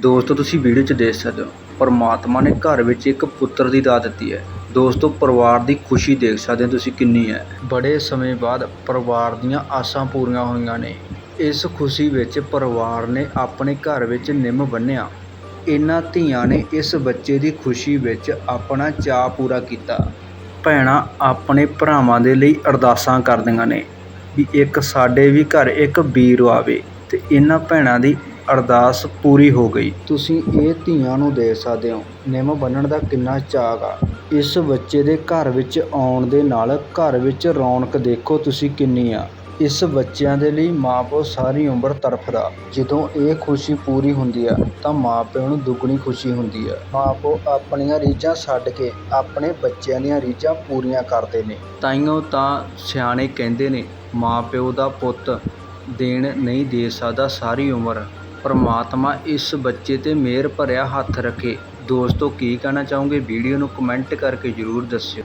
ਦੋਸਤੋ, ਤੁਸੀਂ ਵੀਡੀਓ 'ਚ ਦੇਖ ਸਕਦੇ ਹੋ, ਪਰਮਾਤਮਾ ਨੇ ਘਰ ਵਿੱਚ ਇੱਕ ਪੁੱਤਰ ਦੀ ਦਾਤ ਦਿੱਤੀ ਹੈ। ਦੋਸਤੋ, ਪਰਿਵਾਰ ਦੀ ਖੁਸ਼ੀ ਦੇਖ ਸਕਦੇ ਹੋ ਤੁਸੀਂ ਕਿੰਨੀ ਹੈ। ਬੜੇ ਸਮੇਂ ਬਾਅਦ ਪਰਿਵਾਰ ਦੀਆਂ ਆਸਾਂ ਪੂਰੀਆਂ ਹੋਈਆਂ ਨੇ। ਇਸ ਖੁਸ਼ੀ ਵਿੱਚ ਪਰਿਵਾਰ ਨੇ ਆਪਣੇ ਘਰ ਵਿੱਚ ਨਿੰਮ ਬੰਨਿਆ ਇਹਨਾਂ ਧੀਆਂ ਨੇ ਇਸ ਬੱਚੇ ਦੀ ਖੁਸ਼ੀ ਵਿੱਚ ਆਪਣਾ ਚਾਅ ਪੂਰਾ ਕੀਤਾ। ਭੈਣਾਂ ਆਪਣੇ ਭਰਾਵਾਂ ਦੇ ਲਈ ਅਰਦਾਸਾਂ ਕਰਦੀਆਂ ਨੇ ਵੀ ਇੱਕ ਸਾਡੇ ਵੀ ਘਰ ਇੱਕ ਵੀਰ ਆਵੇ ਤੇ ਇਹਨਾਂ ਭੈਣਾਂ ਦੀ ਅਰਦਾਸ ਪੂਰੀ ਹੋ ਗਈ। ਤੁਸੀਂ ਇਹ ਧੀਆਂ ਨੂੰ ਦੇ ਸਕਦੇ ਹੋ। ਨਿੰਮ ਬੰਨਣ ਦਾ ਕਿੰਨਾ ਚਾਅ ਗਾ ਇਸ ਬੱਚੇ ਦੇ ਘਰ ਵਿੱਚ ਆਉਣ ਦੇ ਨਾਲ ਘਰ ਵਿੱਚ ਰੌਣਕ ਦੇਖੋ ਤੁਸੀਂ ਕਿੰਨੀ ਆ। ਇਸ ਬੱਚਿਆਂ ਦੇ ਲਈ ਮਾਂ-ਪਿਓ ਸਾਰੀ ਉਮਰ ਤੜਫਦਾ ਜਦੋਂ ਇਹ ਖੁਸ਼ੀ ਪੂਰੀ ਹੁੰਦੀ ਆ, ਤਾਂ ਮਾਂ-ਪਿਓ ਨੂੰ ਦੁੱਗਣੀ ਖੁਸ਼ੀ ਹੁੰਦੀ ਆ। ਮਾਂ-ਪਿਓ ਆਪਣੀਆਂ ਰੀਝਾਂ ਛੱਡ ਕੇ ਆਪਣੇ ਬੱਚਿਆਂ ਦੀਆਂ ਰੀਝਾਂ ਪੂਰੀਆਂ ਕਰਦੇ ਨੇ। ਤਾਈਓ ਤਾਂ ਸਿਆਣੇ ਕਹਿੰਦੇ ਨੇ, ਮਾਂ-ਪਿਓ ਦਾ ਪੁੱਤ ਦੇਣ ਨਹੀਂ ਦੇ ਸਕਦਾ ਸਾਰੀ ਉਮਰ। ਪਰਮਾਤਮਾ ਇਸ ਬੱਚੇ ਤੇ ਮਿਹਰ ਭਰਿਆ ਹੱਥ ਰੱਖੇ। ਦੋਸਤੋ, ਕੀ ਕਹਿਣਾ ਚਾਹੋਗੇ? ਵੀਡੀਓ ਨੂੰ ਕਮੈਂਟ ਕਰਕੇ ਜ਼ਰੂਰ ਦੱਸਿਓ।